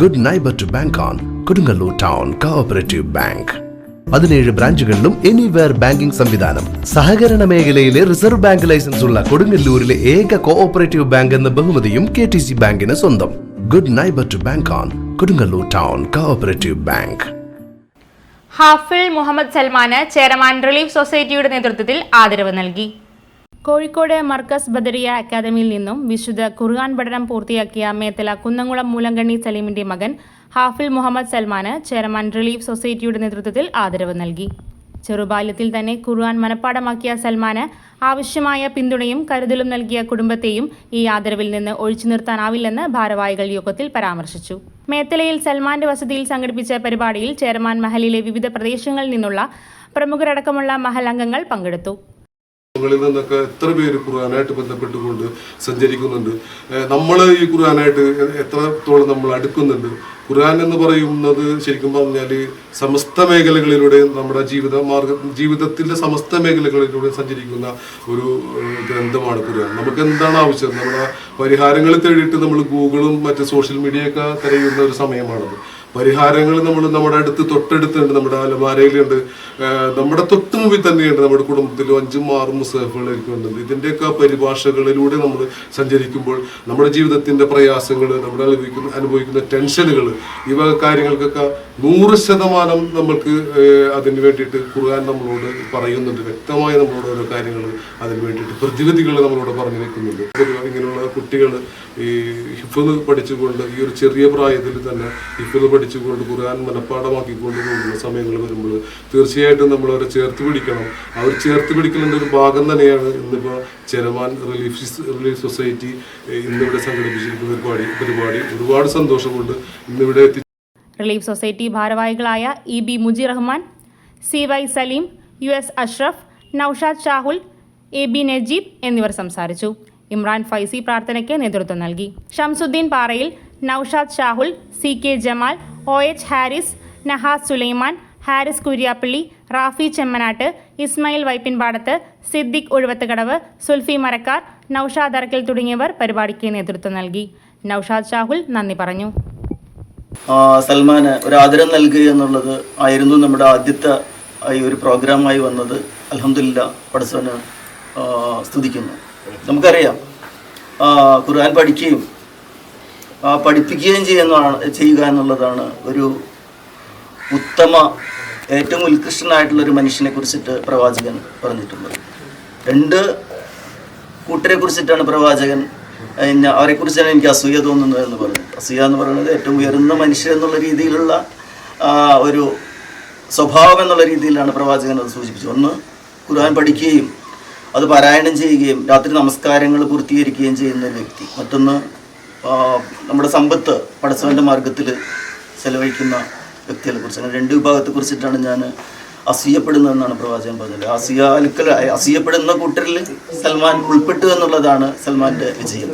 Good neighbour to bank on Kodungallur town cooperative bank പതിനേഴ് ബ്രാഞ്ചുകളിലും anywhere banking സംവിധാനം. സഹകരണ മേഖലയിലെ റിസർവ് ബാങ്ക് ലൈസൻസ് ഉള്ള കൊടുങ്ങല്ലൂരിലെ ഏക കോഓപ്പറേറ്റീവ് ബാങ്ക് എന്ന ബഹുമതിയും കെ ടി സി ബാങ്കിന് സ്വന്തം. Good neighbour to bank on Kodungallur town cooperative bank Hafil Muhammad സൽമാന് ചെയർമാൻ റിലീഫ് സൊസൈറ്റിയുടെ നേതൃത്വത്തിൽ ആദരവ് നൽകി. കോഴിക്കോട് മർക്കസ് ബദരിയ അക്കാദമിയിൽ നിന്നും വിശുദ്ധ ഖുർആൻ പഠനം പൂർത്തിയാക്കിയ മേത്തല കുന്നംകുളം മൂലങ്കണ്ണി സലീമിന്റെ മകൻ ഹാഫിൽ മുഹമ്മദ് സൽമാന് ചെയർമാൻ റിലീഫ് സൊസൈറ്റിയുടെ നേതൃത്വത്തിൽ ആദരവ് നൽകി. ചെറുബാല്യത്തിൽ തന്നെ ഖുർആൻ മനഃപ്പാടമാക്കിയ സൽമാന് ആവശ്യമായ പിന്തുണയും കരുതലും നൽകിയ കുടുംബത്തെയും ഈ ആദരവിൽ നിന്ന് ഒഴിച്ചു നിർത്താനാവില്ലെന്ന് ഭാരവാഹികൾ യോഗത്തിൽ പരാമർശിച്ചു. മേത്തലയിൽ സൽമാന്റെ വസതിയിൽ സംഘടിപ്പിച്ച പരിപാടിയിൽ ചെയർമാൻ മഹലിലെ വിവിധ പ്രദേശങ്ങളിൽ നിന്നുള്ള പ്രമുഖരടക്കമുള്ള മഹൽ അംഗങ്ങൾ പങ്കെടുത്തു. ങ്ങളിൽ നിന്നൊക്കെ എത്ര പേര് ഖുർആാനായിട്ട് ബന്ധപ്പെട്ടുകൊണ്ട് സഞ്ചരിക്കുന്നുണ്ട്? നമ്മൾ ഈ ഖുർആാനായിട്ട് എത്രത്തോളം നമ്മൾ അടുക്കുന്നുണ്ട്? ഖുർആൻ എന്ന് പറയുന്നത് ശരിക്കും പറഞ്ഞാൽ സമസ്ത മേഖലകളിലൂടെ നമ്മുടെ ജീവിത മാർഗ ജീവിതത്തിന്റെ സമസ്ത മേഖലകളിലൂടെ സഞ്ചരിക്കുന്ന ഒരു ഗ്രന്ഥമാണ് ഖുർആൻ. നമുക്ക് എന്താണ് ആവശ്യം? നമ്മുടെ പരിഹാരങ്ങൾ തേടിയിട്ട് നമ്മൾ ഗൂഗിളും മറ്റ് സോഷ്യൽ മീഡിയയൊക്കെ തിരയുന്ന ഒരു സമയമാണത്. പരിഹാരങ്ങൾ നമ്മൾ നമ്മുടെ അടുത്ത് തൊട്ടടുത്തുണ്ട് നമ്മുടെ അലമാരയിലുണ്ട്. നമ്മുടെ തൊട്ട് മുമ്പിൽ തന്നെയുണ്ട് നമ്മുടെ കുടുംബത്തിലും അഞ്ചും ആറും മുസ്തഫകൾ ഇരിക്കുന്നുണ്ട് ഇതിന്റെയൊക്കെ പരിഭാഷകളിലൂടെ നമ്മൾ സഞ്ചരിക്കുമ്പോൾ നമ്മുടെ ജീവിതത്തിന്റെ പ്രയാസങ്ങൾ നമ്മൾ അനുഭവിക്കുന്ന അനുഭവിക്കുന്ന ടെൻഷനുകൾ വക കാര്യങ്ങൾക്കൊക്കെ നൂറ് ശതമാനം നമ്മൾക്ക് അതിന് വേണ്ടിയിട്ട് ഖുർആൻ നമ്മളോട് പറയുന്നുണ്ട്. വ്യക്തമായി നമ്മളോട് ഓരോ കാര്യങ്ങൾ അതിന് വേണ്ടിയിട്ട് പ്രതിവിധികൾ നമ്മളോട് പറഞ്ഞു വെക്കുന്നുണ്ട്. ഇങ്ങനെയുള്ള കുട്ടികൾ ഈ ഹിഫ് പഠിച്ചുകൊണ്ട് ഈ ഒരു ചെറിയ പ്രായത്തിൽ തന്നെ ഹിഫ്ന്ന് പഠിച്ചുകൊണ്ട് ഖുർആൻ മനഃപ്പാടമാക്കിക്കൊണ്ട് പോകുന്ന സമയങ്ങൾ വരുമ്പോൾ തീർച്ചയായിട്ടും നമ്മൾ അവരെ ചേർത്ത് പിടിക്കണം. അവർ ചേർത്ത് പിടിക്കലിന്റെ ഒരു ഭാഗം തന്നെയാണ് ഇന്നിപ്പോൾ ചെരമാൻ റിലീഫ് റിലീഫ് സൊസൈറ്റി ഇന്നിവിടെ സംഘടിപ്പിച്ചിരിക്കുന്ന പരിപാടി പരിപാടി ഒരുപാട് സന്തോഷമുണ്ട്. ഇന്നിവിടെ എത്തി റിലീഫ് സൊസൈറ്റി ഭാരവാഹികളായ E B Muji Rahman C Y Saleem U S Ashraf Noushad Shahul A B Najeeb എന്നിവർ സംസാരിച്ചു. ഇമ്രാൻ ഫൈസി പ്രാർത്ഥനയ്ക്ക് നേതൃത്വം നൽകി. Shamsuddin Parayil Noushad Shahul C K Jamal O H Haris Nahas Sulaiman Haris Kuriyappally Rafi Chemmanattu Ismail Vyppinpadathu Siddique Ozhuvathukadavu Sulfi Marakkar Noushad Arakkal തുടങ്ങിയവർ പരിപാടിക്ക് നേതൃത്വം നൽകി. നൌഷാദ് ഷാഹുൽ നന്ദി പറഞ്ഞു. സൽമാന് ഒരു ആദരം നൽകുക എന്നുള്ളത് ആയിരുന്നു നമ്മുടെ ആദ്യത്തെ ഈ ഒരു പ്രോഗ്രാമായി വന്നത്. അലഹമില്ല പടസവന് സ്തുതിക്കുന്നു. നമുക്കറിയാം ഖുർആൻ പഠിക്കുകയും പഠിപ്പിക്കുകയും ചെയ്യുന്നതാണ് ചെയ്യുക എന്നുള്ളതാണ് ഒരു ഉത്തമ ഏറ്റവും ഉത്കൃഷ്ടനായിട്ടുള്ള ഒരു മനുഷ്യനെ കുറിച്ചിട്ട് പ്രവാചകൻ പറഞ്ഞിട്ടുള്ളത്. രണ്ട് കൂട്ടരെ കുറിച്ചിട്ടാണ് പ്രവാചകൻ പിന്നെ അവരെ കുറിച്ചാണ് എനിക്ക് അസൂയ തോന്നുന്നത് എന്ന് പറഞ്ഞു അസൂയ എന്ന് പറയുന്നത് ഏറ്റവും ഉയർന്ന മനുഷ്യർ എന്നുള്ള രീതിയിലുള്ള ഒരു സ്വഭാവം എന്നുള്ള രീതിയിലാണ് പ്രവാചകൻ അത് സൂചിപ്പിച്ചത്. ഒന്ന് ഖുർആൻ പഠിക്കുകയും അത് പാരായണം ചെയ്യുകയും രാത്രി നമസ്കാരങ്ങൾ പൂർത്തീകരിക്കുകയും ചെയ്യുന്ന ഒരു വ്യക്തി. മറ്റൊന്ന് നമ്മുടെ സമ്പത്ത് പടച്ചവന്റെ മാർഗത്തിൽ ചെലവഴിക്കുന്ന വ്യക്തികളെ കുറിച്ച് അങ്ങനെ രണ്ട് വിഭാഗത്തെ കുറിച്ചിട്ടാണ് ഞാൻ അസൂയപ്പെടുന്നതെന്നാണ് പ്രവാചകൻ പറഞ്ഞത്. അസിയ അലുക്കൽ അസൂയപ്പെടുന്ന കൂട്ടരിൽ സൽമാൻ ഉൾപ്പെട്ടു എന്നുള്ളതാണ് സൽമാന്റെ വിജയം.